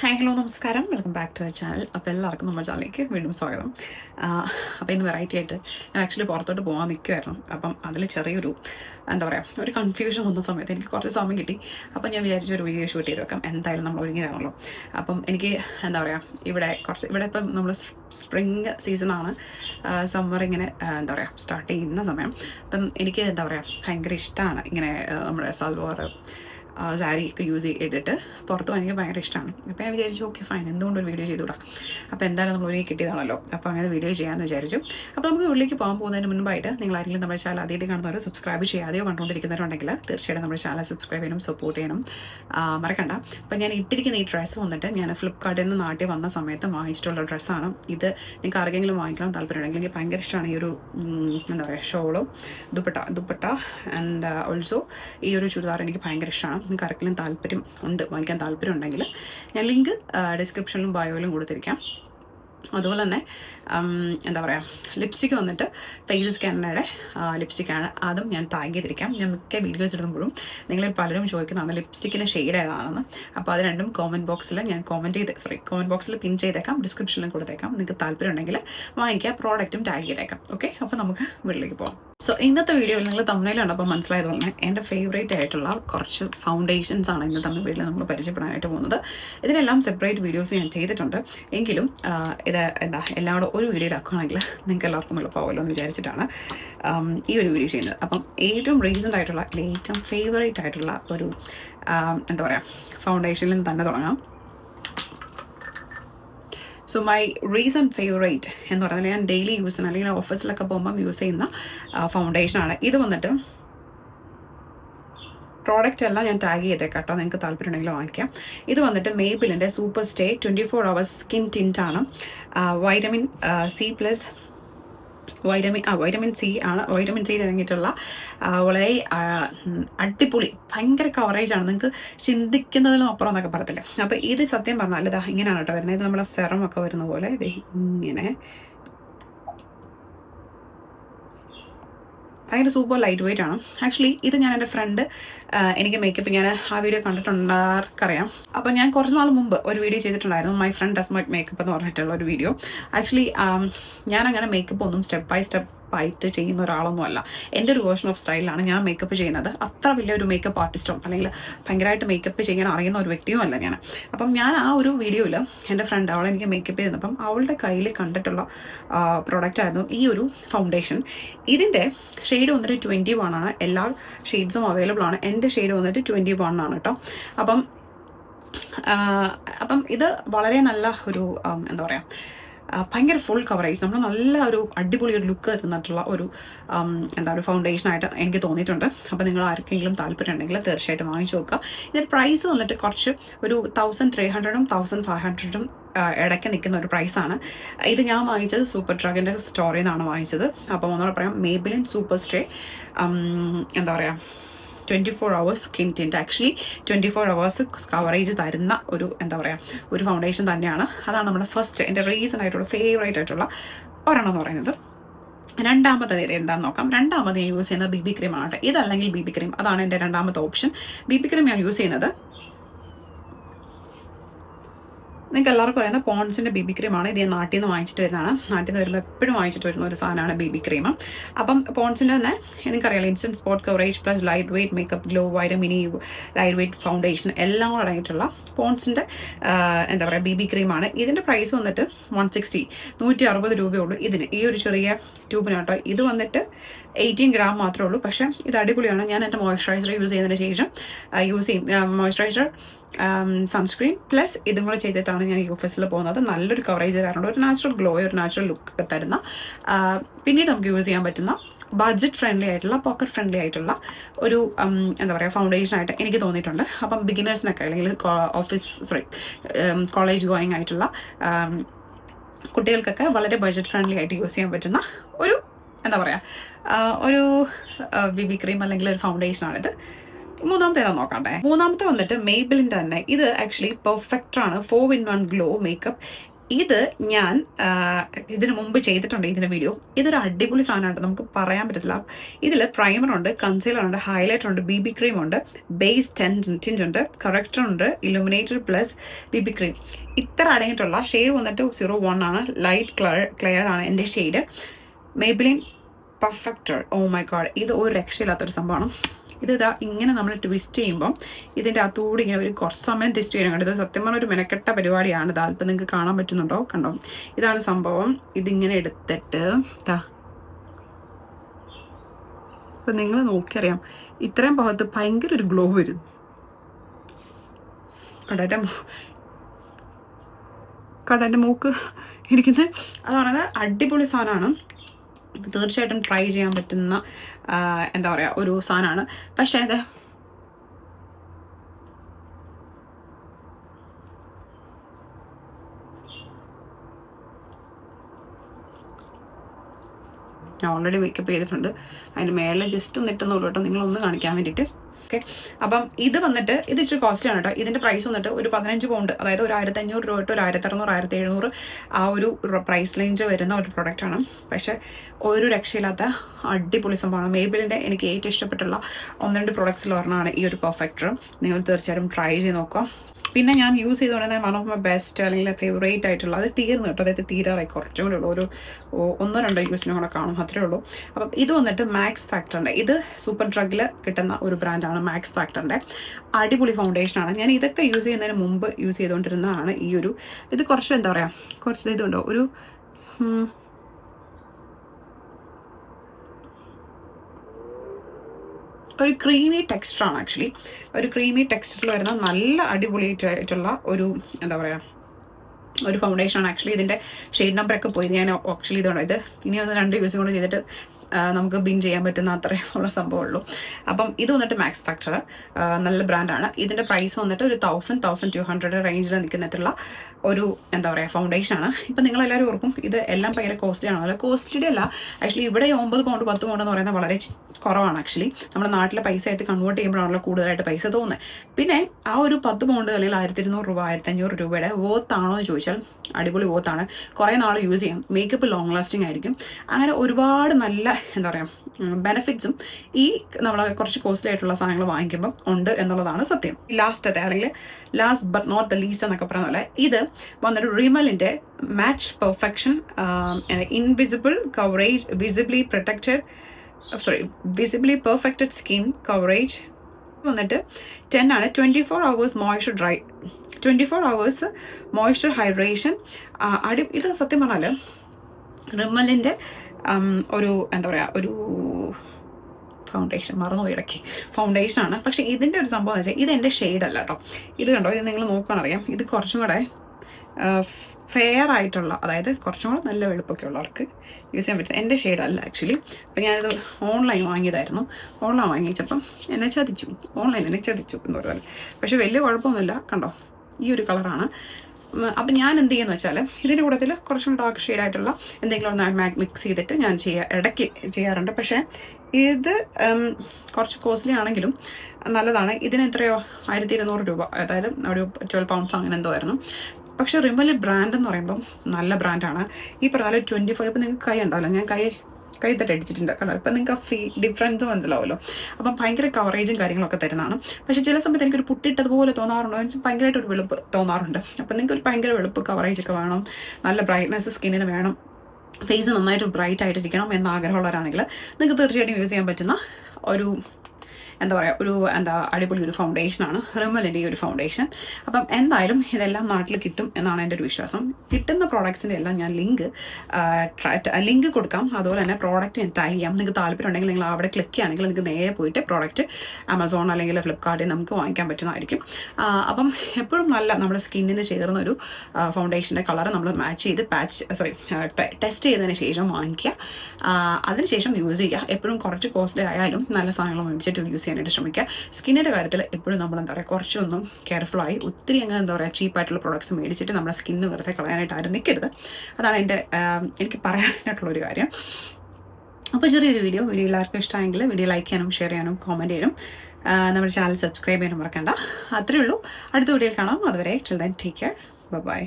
Hi hello നമസ്കാരം. Welcome back to our channel. അപ്പോൾ എല്ലാവർക്കും നമ്മുടെ ചാനലിലേക്ക് വീണ്ടും സ്വാഗതം. അപ്പോൾ ഇന്ന് വെറൈറ്റി ആയിട്ട് ഞാൻ ആക്ച്വലി പുറത്തോട്ട് പോകാൻ നിൽക്കുമായിരുന്നു അപ്പം അതിൽ ചെറിയൊരു എന്താ പറയുക ഒരു കൺഫ്യൂഷൻ വന്ന സമയത്ത് എനിക്ക് കുറച്ച് സമയം കിട്ടി. അപ്പം ഞാൻ വിചാരിച്ച ഒരു വീഡിയോ ഷൂട്ട് ചെയ്ത് വെക്കാം. എന്തായാലും നമ്മൾ ഒരുങ്ങിയതാണല്ലോ. അപ്പം എനിക്ക് എന്താ പറയുക ഇവിടെ കുറച്ച് ഇവിടെ ഇപ്പം നമ്മൾ സ്പ്രിങ് സീസണാണ് സമ്മർ ഇങ്ങനെ എന്താ പറയുക സ്റ്റാർട്ട് ചെയ്യുന്ന സമയം. അപ്പം എനിക്ക് എന്താ പറയുക ഭയങ്കര ഇഷ്ടമാണ് ഇങ്ങനെ നമ്മുടെ സൽവാർ സാരി ഒക്കെ യൂസ് ചെയ്തിട്ട് പുറത്ത് പോകാൻ എനിക്ക് ഭയങ്കര ഇഷ്ടമാണ് അപ്പോൾ ഞാൻ വിചാരിച്ചു ഓക്കെ ഫൈൻ എന്തുകൊണ്ട് ഒരു വീഡിയോ ചെയ്തുകൂടാ അപ്പോൾ എന്തായാലും നമ്മൾ ഒരു കിട്ടിയതാണല്ലോ. അപ്പോൾ അങ്ങനെ വീഡിയോ ചെയ്യാമെന്ന് വിചാരിച്ചു. അപ്പോൾ നമുക്ക് ഉള്ളിലേക്ക് പോകാൻ പോകുന്നതിന് മുൻപായിട്ട് നിങ്ങൾ ആരെങ്കിലും നമ്മുടെ ചാനൽ ആദ്യമായിട്ട് കാണുന്നവർ സബ്സ്ക്രൈബ് ചെയ്യാതെയോ കണ്ടുകൊണ്ടിരിക്കുന്നവരുണ്ടെങ്കിൽ തീർച്ചയായിട്ടും നമ്മുടെ ചാനൽ സബ്സ്ക്രൈബ് ചെയ്യണം സപ്പോർട്ട് ചെയ്യണം മറക്കണ്ട. അപ്പോൾ ഞാൻ ഇട്ടിരിക്കുന്ന ഈ ഡ്രസ്സ് വന്നിട്ട് ഞാൻ ഫ്ലിപ്കാർട്ടിൽ നിന്ന് നാട്ടിൽ വന്ന സമയത്ത് വാങ്ങിച്ചിട്ടുള്ള ഡ്രസ്സാണ് ഇത് നിങ്ങൾക്ക് ആർക്കെങ്കിലും വാങ്ങിക്കണം താല്പര്യമുണ്ടെങ്കിൽ എനിക്ക് ഭയങ്കര ഇഷ്ടമാണ് ഈ ഒരു എന്താ പറയുക ഷോളും ദുപ്പട്ട ദുപ്പട്ട ആൻഡ് ഓൾസോ ഈ ഒരു ചുരിദാർ എനിക്ക് ഭയങ്കര ഇഷ്ടമാണ് നിങ്ങൾക്ക് ആർക്കെങ്കിലും താല്പര്യം ഉണ്ട് വാങ്ങിക്കാൻ താല്പര്യം ഉണ്ടെങ്കിൽ ഞാൻ ലിങ്ക് ഡിസ്ക്രിപ്ഷനിലും ബയോയിലും കൊടുത്തിരിക്കാം. അതുപോലെ തന്നെ എന്താ പറയുക ലിപ്സ്റ്റിക്ക് വന്നിട്ട് ഫേസ് സ്കാനറുടെ ലിപ്സ്റ്റിക്കാണ് അതും ഞാൻ ടാഗ് ചെയ്തിരിക്കാം. ഞാൻ മിക്ക വീഡിയോസ് ഇടുമ്പോഴും നിങ്ങളിൽ പലരും ചോദിക്കുന്നതാണ് ലിപ്സ്റ്റിക്കിന്റെ ഷെയ്ഡ് ഏതാണെന്ന്? അപ്പോൾ അത് രണ്ടും കോമന്റ് ബോക്സിൽ ഞാൻ കോമന്റ് ചെയ്ത് സോറി കോമന്റ് ബോക്സിൽ പിൻ ചെയ്തേക്കാം ഡിസ്ക്രിപ്ഷനിലും കൊടുത്തേക്കാം. നിങ്ങൾക്ക് താല്പര്യം ഉണ്ടെങ്കിൽ വാങ്ങിക്കുക പ്രോഡക്റ്റും ടാഗ് ചെയ്തേക്കാം. ഓക്കെ അപ്പോൾ നമുക്ക് വീട്ടിലേക്ക് പോകാം സോ ഇന്നത്തെ വീഡിയോയിൽ നിങ്ങൾ തമ്മിൽ കണ്ടപ്പോൾ മനസ്സിലായതുപോലെ തന്നെ എന്റെ ഫേവറേറ്റ് ആയിട്ടുള്ള കുറച്ച് ഫൗണ്ടേഷൻസ് ആണ് ഇന്ന് തമ്മിൽ വീട്ടിൽ നമ്മൾ പരിചയപ്പെടാനായിട്ട് പോകുന്നത്. ഇതിനെല്ലാം സെപ്പറേറ്റ് വീഡിയോസ് ഞാൻ ചെയ്തിട്ടുണ്ട്. എങ്കിലും ഇത് എന്താ എല്ലാം കൂടെ ഒരു വീഡിയോയിലാക്കുകയാണെങ്കിൽ നിങ്ങൾക്ക് എല്ലാവർക്കും എളുപ്പമാവുമല്ലോ എന്ന് വിചാരിച്ചിട്ടാണ് ഈ ഒരു വീഡിയോ ചെയ്യുന്നത്. അപ്പം ഏറ്റവും റീസെന്റ് ആയിട്ടുള്ള ഏറ്റവും ഫേവറേറ്റ് ആയിട്ടുള്ള ഒരു എന്താ പറയുക ഫൗണ്ടേഷനിൽ നിന്ന് തന്നെ തുടങ്ങാം. സോ മൈ റീസൺ ഫേവറേറ്റ് എന്ന് പറഞ്ഞാൽ ഞാൻ ഡെയിലി യൂസ് ചെയ്യുന്ന അല്ലെങ്കിൽ ഓഫീസിലൊക്കെ പോകുമ്പം യൂസ് ചെയ്യുന്ന ഫൗണ്ടേഷനാണ് ഇത് വന്നിട്ട് പ്രോഡക്റ്റ് എല്ലാം ഞാൻ ടാഗ് ചെയ്തേക്കാം കേട്ടോ. നിങ്ങൾക്ക് താല്പര്യം ഉണ്ടെങ്കിൽ വാങ്ങിക്കാം. ഇത് വന്നിട്ട് മേബിളിന്റെ super stay twenty four hours skin ടിന്റാണ് vitamin C plus vitamin ആ വൈറ്റമിൻ സി ആണ്. വൈറ്റമിൻ സി ഇറങ്ങിയിട്ടുള്ള വളരെ അടിപൊളി ഭയങ്കര കവറേജ് ആണ്. നിങ്ങൾക്ക് ചിന്തിക്കുന്നതിലും അപ്പുറം എന്നൊക്കെ പറയത്തില്ല? അപ്പോൾ ഇത് സത്യം പറഞ്ഞാൽ ഇതാ ഇങ്ങനെയാണ് കേട്ടോ വരുന്നത്. ഇത് നമ്മളെ സെറം ഒക്കെ വരുന്ന പോലെ ഇത് ഇങ്ങനെ ഭയങ്കര സൂപ്പർ ലൈറ്റ് വെയിറ്റ് ആണ്. ആക്ച്വലി ഇത് ഞാൻ എന്റെ ഫ്രണ്ട് എനിക്ക് മേക്കപ്പ് ഞാൻ ആ വീഡിയോ കണ്ടിട്ടുണ്ടാർക്കറിയാം. അപ്പോൾ ഞാൻ കുറച്ച് നാൾ മുമ്പ് ഒരു വീഡിയോ ചെയ്തിട്ടുണ്ടായിരുന്നു my friend does my makeup എന്ന് പറഞ്ഞിട്ടുള്ള ഒരു വീഡിയോ ആക്ച്വലി ഞാൻ അങ്ങനെ മേക്കപ്പ് ഒന്നും സ്റ്റെപ്പ് ബൈ സ്റ്റെപ്പ് ആയിട്ട് ചെയ്യുന്ന ഒരാളൊന്നും അല്ല എന്റെ ഒരു വേർഷൻ ഓഫ് സ്റ്റൈലാണ് ഞാൻ മേക്കപ്പ് ചെയ്യുന്നത്. അത്ര വലിയൊരു മേക്കപ്പ് ആർട്ടിസ്റ്റോ അല്ലെങ്കിൽ ഭയങ്കരമായിട്ട് മേക്കപ്പ് ചെയ്യാൻ അറിയുന്ന ഒരു വ്യക്തിയും അല്ല ഞാൻ. അപ്പം ഞാൻ ആ ഒരു വീഡിയോയിൽ എന്റെ ഫ്രണ്ട് അവൾ എനിക്ക് മേക്കപ്പ് ചെയ്തപ്പം അവളുടെ കയ്യിൽ കണ്ടിട്ടുള്ള പ്രോഡക്റ്റ് ആയിരുന്നു ഈ ഒരു ഫൗണ്ടേഷൻ ഇതിന്റെ ഷെയ്ഡ് വന്നിട്ട് ട്വന്റി വൺ ആണ്. എല്ലാ ഷെയ്ഡ്സും അവൈലബിൾ ആണ്. എന്റെ ഷെയ്ഡ് വന്നിട്ട് ട്വന്റി വൺ ആണ് കേട്ടോ അപ്പം അപ്പം ഇത് വളരെ നല്ല ഒരു എന്താ പറയുക ഭയങ്കര ഫുൾ കവറേജ് നമ്മൾ നല്ല ഒരു അടിപൊളി ഒരു ലുക്ക് തരുന്നിട്ടുള്ള ഒരു എന്താ ഒരു ഫൗണ്ടേഷനായിട്ട് എനിക്ക് തോന്നിയിട്ടുണ്ട്. അപ്പോൾ നിങ്ങൾ ആർക്കെങ്കിലും താല്പര്യം ഉണ്ടെങ്കിൽ തീർച്ചയായിട്ടും വാങ്ങിച്ചു നോക്കുക. ഇതിന്റെ പ്രൈസ് വന്നിട്ട് കുറച്ച് ഒരു തൗസൻഡ് ത്രീ ഹൺഡ്രഡും തൗസൻഡ് ഫൈവ് ഹൺഡ്രഡും ഇടയ്ക്ക് നിൽക്കുന്ന ഒരു പ്രൈസാണ് ഇത് ഞാൻ വാങ്ങിച്ചത് സൂപ്പർ ഡ്രഗിന്റെ സ്റ്റോറിൽ നിന്നാണ് വാങ്ങിച്ചത്. അപ്പം ഒന്നുകൂടെ പറയാം. മേബിലിൻ സൂപ്പർ സ്റ്റേ എന്താ പറയുക twenty four hours skin tint actually twenty four hours coverage തരുന്ന ഒരു എന്താ പറയുക ഒരു ഫൗണ്ടേഷൻ തന്നെയാണ്. അതാണ് നമ്മുടെ ഫസ്റ്റ് എന്റെ റീസൺ ആയിട്ടുള്ള ഫേവറേറ്റ് ആയിട്ടുള്ള ഒരെണ്ണം എന്ന് പറയുന്നത്. രണ്ടാമത്തെ എന്താണെന്ന് നോക്കാം. രണ്ടാമത് ഞാൻ യൂസ് ചെയ്യുന്നത് ബി ബി ക്രീം ആണ് ഇതല്ലെങ്കിൽ ബി ബി ക്രീം അതാണ് എന്റെ രണ്ടാമത്തെ ഓപ്ഷൻ ബി ബി ക്രീം ഞാൻ യൂസ് ചെയ്യുന്നത് നിങ്ങൾക്ക് എല്ലാവർക്കും അറിയുന്ന പോൺസിന്റെ ബി ബി ക്രീമാണ്. ഇത് ഞാൻ നാട്ടിൽ നിന്ന് വാങ്ങിച്ചിട്ട് വരുന്നതാണ്. നാട്ടിൽ നിന്ന് വരുമ്പോൾ എപ്പോഴും വാങ്ങിച്ചിട്ട് വരുന്ന ഒരു സാധനമാണ് ബി ബി ക്രീം. അപ്പം പോൺസിന്റെ തന്നെ നിങ്ങൾക്കറിയാലോ instant spot coverage plus lightweight makeup glow vitamin E lightweight foundation എല്ലാം കൂടെ അടങ്ങിയിട്ടുള്ള പോൺസിന്റെ എന്താ പറയുക ബി ബി ക്രീമാണ്. ഇതിന്റെ പ്രൈസ് വന്നിട്ട് വൺ സിക്സ്റ്റി നൂറ്റി അറുപത് രൂപയുള്ളൂ ഇതിന്. ഈ ഒരു ചെറിയ ട്യൂബിനോട്ടോ. ഇത് വന്നിട്ട് എയ്റ്റീൻ ഗ്രാം മാത്രമേ ഉള്ളൂ. പക്ഷേ ഇത് അടിപൊളിയാണ്. ഞാൻ എന്റെ മോയ്സ്ചറൈസർ യൂസ് ചെയ്തതിന് ശേഷം യൂസ് ചെയ്യും. മോയ്സ്ചറൈസർ സൺസ്ക്രീൻ പ്ലസ് ഇതും കൂടെ ചെയ്തിട്ടാണ് ഞാൻ ഈ ഓഫീസിൽ പോകുന്നത്. നല്ലൊരു കവറേജ് തരാറുണ്ട്. ഒരു നാച്ചുറൽ ഗ്ലോ ഒരു നാച്ചുറൽ ലുക്ക് ഒക്കെ തരുന്ന പിന്നീട് നമുക്ക് യൂസ് ചെയ്യാൻ പറ്റുന്ന ബഡ്ജറ്റ് ഫ്രണ്ട്ലി ആയിട്ടുള്ള പോക്കറ്റ് ഫ്രണ്ട്ലി ആയിട്ടുള്ള ഒരു എന്താ പറയുക ഫൗണ്ടേഷൻ ആയിട്ട് എനിക്ക് തോന്നിയിട്ടുണ്ട്. അപ്പം ബിഗിനേഴ്സിനൊക്കെ അല്ലെങ്കിൽ ഓഫീസ് സോറി കോളേജ് ഗോയിങ് ആയിട്ടുള്ള കുട്ടികൾക്കൊക്കെ വളരെ ബഡ്ജറ്റ് ഫ്രണ്ട്ലി ആയിട്ട് യൂസ് ചെയ്യാൻ പറ്റുന്ന ഒരു എന്താ പറയുക ഒരു ബി ബി ക്രീം അല്ലെങ്കിൽ ഒരു ഫൗണ്ടേഷനാണിത് മൂന്നാമത്തെ ഏതാ മൂന്നാമത്തെ വന്നിട്ട് മേബിളിന്റെ തന്നെ. ഇത് ആക്ച്വലി പെർഫെക്റ്റ് ആണ് four in one glow makeup ഇത് ഞാൻ ഇതിനു മുമ്പ് ചെയ്തിട്ടുണ്ട് ഇതിന്റെ വീഡിയോ ഇതൊരു അടിപൊളി സാധനമാണ് നമുക്ക് പറയാൻ പറ്റത്തില്ല. ഇതിൽ കൺസീലർ ഉണ്ട് ഹൈലൈറ്റർ ഉണ്ട് ബി ബി ക്രീം ഉണ്ട് ബേസ് ടെൻ ടിഞ്ച് ഉണ്ട് കറക്റ്റർ ഉണ്ട് illuminator plus B B cream ഇത്ര അടങ്ങിയിട്ടുള്ള ഷെയ്ഡ് വന്നിട്ട് സീറോ വൺ ആണ്. ലൈറ്റ് ക്ലയർ ക്ലിയർ ആണ് എന്റെ shade Maybelline perfector oh my god ഇത് ഒരു രക്ഷയില്ലാത്തൊരു സംഭവമാണ്. ഇത് ഇതാ ഇങ്ങനെ നമ്മൾ ട്വിസ്റ്റ് ചെയ്യുമ്പോൾ ഇതിന്റെ അകത്തൂടെ ഇങ്ങനെ ഒരു കുറച്ച് സമയം ട്വിസ്റ്റ് ചെയ്യണം കണ്ടത് സത്യം പറഞ്ഞ ഒരു മെനക്കെട്ട പരിപാടിയാണ് ഇത് ഇപ്പം നിങ്ങൾക്ക് കാണാൻ പറ്റുന്നുണ്ടോ? കണ്ടോ? ഇതാണ് സംഭവം. ഇതിങ്ങനെ എടുത്തിട്ട് ഇതാ ഇപ്പം നിങ്ങൾ നോക്കിയറിയാം ഇത്രയും ഭാഗത്ത് ഭയങ്കര ഒരു ഗ്ലോ വരും. കണ്ടോ? എന്റെ മൂക്ക് ഇരിക്കുന്നത് അത് പറയുന്നത് അടിപൊളി സാധനമാണ്. തീർച്ചയായിട്ടും ട്രൈ ചെയ്യാൻ പറ്റുന്ന എന്താ പറയുക ഒരു സാധനമാണ്. പക്ഷേ അത് ഞാൻ ഓൾറെഡി മേക്കപ്പ് ചെയ്തിട്ടുണ്ട്. അതിന് മേളിൽ ജസ്റ്റ് ഒന്ന് ഇട്ടെന്നുള്ളൂ കേട്ടോ നിങ്ങളൊന്ന് കാണിക്കാൻ വേണ്ടിയിട്ട്. ഓക്കെ അപ്പം ഇത് വന്നിട്ട് ഇത് ഇച്ചിരി കോസ്റ്റ്ലി ആണ് കേട്ടോ. ഇതിന്റെ പ്രൈസ് വന്നിട്ട് ഒരു പതിനഞ്ച് പൗണ്ട് അതായത് ഒരു ആയിരത്തി അഞ്ഞൂറ് രൂപ തൊട്ട് ഒരു ആയിരത്തി അറുന്നൂറ് ആയിരത്തി എഴുന്നൂറ് ആ ഒരു പ്രൈസ് റേഞ്ച് വരുന്ന ഒരു പ്രൊഡക്റ്റാണ് പക്ഷേ ഒരു രക്ഷയില്ലാത്ത അടിപൊളി സംഭവമാണ്. മേബിളിന്റെ എനിക്ക് ഏറ്റവും ഇഷ്ടപ്പെട്ടുള്ള ഒന്ന് രണ്ട് പ്രൊഡക്ട്സിൽ ഒരെണ്ണമാണ് ഈ ഒരു പെർഫെക്റ്റർ നിങ്ങൾ തീർച്ചയായിട്ടും ട്രൈ ചെയ്ത് നോക്കാം പിന്നെ ഞാൻ യൂസ് ചെയ്തുകൊണ്ടിരുന്ന വൺ ഓഫ് മൈ ബെസ്റ്റ് അല്ലെങ്കിൽ ഫേവറേറ്റ് ആയിട്ടുള്ള അത് തീർന്നു കേട്ടോ. അതായത് തീരാറായി. കുറച്ചും കൂടെ ഉള്ളൂ. ഒരു ഒന്നോ രണ്ടോ യൂസിനും കൂടെ കാണും. അത്രേ ഉള്ളൂ. അപ്പം ഇത് വന്നിട്ട് മാക്സ് ഫാക്ടറിന്റെ ഇത് സൂപ്പർ ഡ്രഗിൽ കിട്ടുന്ന ഒരു ബ്രാൻഡാണ് മാക്സ് ഫാക്ടറിന്റെ അടിപൊളി ഫൗണ്ടേഷനാണ് ഞാൻ ഇതൊക്കെ യൂസ് ചെയ്യുന്നതിന് മുമ്പ് യൂസ് ചെയ്തുകൊണ്ടിരുന്നതാണ് ഈ ഒരു ഇത് കുറച്ച് എന്താ പറയുക കുറച്ച് ഇതുണ്ടോ? ഒരു ഒരു ക്രീമി ടെക്സ്റ്ററാണ് ആക്ച്വലി ഒരു ക്രീമി ടെക്സ്റ്ററിൽ വരുന്ന നല്ല അടിപൊളിയായിട്ടുള്ള ഒരു എന്താ പറയുക ഒരു ഫൗണ്ടേഷനാണ് ആക്ച്വലി ഇതിന്റെ ഷെയ്ഡ് നമ്പറൊക്കെ പോയി. ഞാൻ ആക്ച്വലി ഇതാണ് ഇത് ഇനി ഒന്ന് രണ്ട് യൂസ് കൊണ്ട് ചെയ്തിട്ട് നമുക്ക് ബിൻ ചെയ്യാൻ പറ്റുന്ന അത്രയും ഉള്ള സംഭവമുള്ളൂ. അപ്പം ഇത് വന്നിട്ട് മാക്സ് ഫാക്ടർ നല്ല ബ്രാൻഡാണ് ഇതിന്റെ പ്രൈസ് വന്നിട്ട് ഒരു തൗസൻഡ് തൗസൻഡ് ടു ഹൺഡ്രഡ് റേഞ്ചിൽ നിൽക്കുന്നതിലുള്ള ഒരു എന്താ പറയുക ഫൗണ്ടേഷനാണ് ഇപ്പം നിങ്ങളെല്ലാവരും ഓർക്കും ഇത് എല്ലാം ഭയങ്കര കോസ്റ്റ്ലി ആണോ? അല്ല കോസ്റ്റ്ലി അല്ല ആക്ച്വലി ഇവിടെ ഒമ്പത് പൗണ്ട് പത്ത് പൗണ്ട് എന്ന് പറയുന്നത് വളരെ കുറവാണ് ആക്ച്വലി നമ്മുടെ നാട്ടിലെ പൈസ ആയിട്ട് കൺവേർട്ട് ചെയ്യുമ്പോഴാണല്ലോ കൂടുതലായിട്ട് പൈസ തോന്നുന്നത് പിന്നെ ആ ഒരു പത്ത് പൗണ്ട് അല്ലെങ്കിൽ ആയിരത്തി ഇരുന്നൂറ് രൂപ ആയിരത്തി അഞ്ഞൂറ് രൂപയുടെ വോത്താണോ എന്ന് ചോദിച്ചാൽ അടിപൊളി വോത്താണ് കുറേ നാൾ യൂസ് ചെയ്യാം. മേക്കപ്പ് ലോങ് ലാസ്റ്റിംഗ് ആയിരിക്കും. അങ്ങനെ ഒരുപാട് നല്ല എന്താ പറയുക ബെനഫിറ്റ്സും ഈ നമ്മൾ കുറച്ച് കോസ്റ്റ്ലി ആയിട്ടുള്ള സാധനങ്ങൾ വാങ്ങിക്കുമ്പോൾ ഉണ്ട് എന്നുള്ളതാണ് സത്യം. ലാസ്റ്റത്തെ അല്ലെങ്കിൽ last but not the least എന്നൊക്കെ പറയുന്ന പോലെ ഇത് വന്നിട്ട് റിമലിന്റെ match perfection invisible coverage visibly protected sorry visibly perfected skin coverage വന്നിട്ട് ടെൻ ആണ്. Twenty four hours moisture dry twenty four hours moisture hydration അടി ഇത് സത്യം പറഞ്ഞാൽ റിമലിന്റെ ഒരു എന്താ പറയുക ഒരു ഫൗണ്ടേഷൻ മറന്നു ഇടയ്ക്ക്. ഫൗണ്ടേഷൻ ആണ്. പക്ഷേ ഇതിന്റെ ഒരു സംഭവം എന്ന് വെച്ചാൽ ഇത് എന്റെ ഷെയ്ഡല്ല കേട്ടോ ഇത് കണ്ടോ? ഇത് നിങ്ങൾ അറിയാം ഇത് കുറച്ചും കൂടെ ഫെയർ ആയിട്ടുള്ള അതായത് കുറച്ചും കൂടെ നല്ല വെളുപ്പൊക്കെ ഉള്ളവർക്ക് യൂസ് ചെയ്യാൻ പറ്റും എന്റെ ഷെയ്ഡല്ല ആക്ച്വലി അപ്പം ഞാനിത് ഓൺലൈൻ വാങ്ങിയതായിരുന്നു. ഓൺലൈൻ വാങ്ങിച്ചപ്പം എന്നെ ചതിച്ചു. ഓൺലൈൻ എന്നെ ചതിച്ചു എന്ന് പറഞ്ഞാൽ പക്ഷേ വലിയ കുഴപ്പമൊന്നുമില്ല. കണ്ടോ? ഈ ഒരു കളറാണ് അപ്പം ഞാൻ എന്ത് ചെയ്യുന്നു വെച്ചാൽ ഇതിന്റെ കൂട്ടത്തിൽ കുറച്ചും ഡാർക്ക് ഷെയ്ഡായിട്ടുള്ള എന്തെങ്കിലും ഒന്ന് മിക്സ് ചെയ്തിട്ട് ഞാൻ ചെയ്യാ ഇടയ്ക്ക് ചെയ്യാറുണ്ട്. പക്ഷേ ഇത് കുറച്ച് കോസ്റ്റ്ലി ആണെങ്കിലും നല്ലതാണ്. ഇതിന് എത്രയോ? ആയിരത്തി ഇരുന്നൂറ് രൂപ. അതായത് ഒരു ട്വൽവ് പൗണ്ട്സ് അങ്ങനെ എന്തോ ആയിരുന്നു. പക്ഷേ റിമൽ ബ്രാൻഡ് എന്ന് പറയുമ്പം നല്ല ബ്രാൻഡാണ് ഈ പറഞ്ഞാൽ ട്വന്റി ഫോർ ഇപ്പം നിങ്ങൾക്ക് കൈ ഉണ്ടാവില്ല ഞാൻ കൈ കൈ തട്ട് അടിച്ചിട്ടുണ്ട്. കണ്ടോ? ഇപ്പം നിങ്ങൾക്ക് ആ ഫീ ഡിഫറൻസ് മനസ്സിലാവുമല്ലോ അപ്പം ഭയങ്കര കവറേജും കാര്യങ്ങളൊക്കെ തരുന്നതാണ്. പക്ഷേ ചില സമയത്ത് എനിക്കൊരു പുട്ടിട്ടതുപോലെ തോന്നാറുണ്ടോ? എന്ന് വെച്ചാൽ ഭയങ്കരമായിട്ട് ഒരു വെളുപ്പ് തോന്നാറുണ്ട്. അപ്പം നിങ്ങൾക്ക് ഒരു ഭയങ്കര വെളുപ്പ് കവറേജ് ഒക്കെ വേണം. നല്ല ബ്രൈറ്റ്നസ് സ്കിന്നിന് വേണം. ഫേസ് നന്നായിട്ട് ബ്രൈറ്റ് ആയിട്ടിരിക്കണം എന്ന ആഗ്രഹമുള്ളവരാണെങ്കിൽ നിങ്ങൾക്ക് തീർച്ചയായിട്ടും യൂസ് ചെയ്യാൻ പറ്റുന്ന ഒരു എന്താ പറയുക ഒരു എന്താ അടിപൊളി ഒരു ഫൗണ്ടേഷനാണ് റിമലിന്റെ ഈ ഒരു ഫൗണ്ടേഷൻ അപ്പം എന്തായാലും ഇതെല്ലാം നാട്ടിൽ കിട്ടും എന്നാണ് എന്റെ ഒരു വിശ്വാസം. കിട്ടുന്ന പ്രോഡക്ട്സിന്റെ എല്ലാം ഞാൻ ലിങ്ക് ലിങ്ക് കൊടുക്കാം. അതുപോലെ തന്നെ പ്രോഡക്റ്റ് ഞാൻ ടൈ ചെയ്യാം. നിങ്ങൾക്ക് താല്പര്യം ഉണ്ടെങ്കിൽ നിങ്ങൾ അവിടെ ക്ലിക്ക് ചെയ്യുകയാണെങ്കിൽ നിങ്ങൾക്ക് നേരെ പോയിട്ട് പ്രോഡക്റ്റ് ആമസോൺ അല്ലെങ്കിൽ ഫ്ലിപ്കാർട്ടിൽ നമുക്ക് വാങ്ങിക്കാൻ പറ്റുന്നതായിരിക്കും. അപ്പം എപ്പോഴും നല്ല നമ്മുടെ സ്കിന്നിന് ചേർന്ന ഒരു ഫൗണ്ടേഷന്റെ കളർ നമ്മൾ മാച്ച് ചെയ്ത് പാച്ച് സോറി ടെസ്റ്റ് ചെയ്തതിന് ശേഷം വാങ്ങിക്കുക. അതിനുശേഷം യൂസ് ചെയ്യുക. എപ്പോഴും കുറച്ച് കോസ്റ്റ്ലി ആയാലും നല്ല സാധനങ്ങൾ മേടിച്ചിട്ട് യൂസ് ചെയ്യാനായിട്ട് ശ്രമിക്കുക. സ്കിന്നിന്റെ കാര്യത്തിൽ എപ്പോഴും നമ്മൾ എന്താ പറയുക കുറച്ചൊന്നും കെയർഫുള്ളായി ഒത്തിരി അങ്ങ് എന്താ പറയുക ചീപ്പായിട്ടുള്ള പ്രോഡക്ട്സ് മേടിച്ചിട്ട് നമ്മുടെ സ്കിന്ന് വെറുതെ കളയാനായിട്ട് ആരും നിൽക്കരുത് അതാണ് എന്റെ എനിക്ക് പറയാനായിട്ടുള്ളൊരു കാര്യം. അപ്പോൾ ചെറിയൊരു വീഡിയോ വീഡിയോ എല്ലാവർക്കും ഇഷ്ടമായെങ്കിൽ വീഡിയോ ലൈക്ക് ചെയ്യാനും ഷെയർ ചെയ്യാനും കോമന്റ് ചെയ്യാനും നമ്മുടെ ചാനൽ സബ്സ്ക്രൈബ് ചെയ്യാനും മറക്കണ്ട. അത്രയേ ഉള്ളൂ. അടുത്ത വീഡിയോയിൽ കാണാം. അതുവരെ chill then take care bye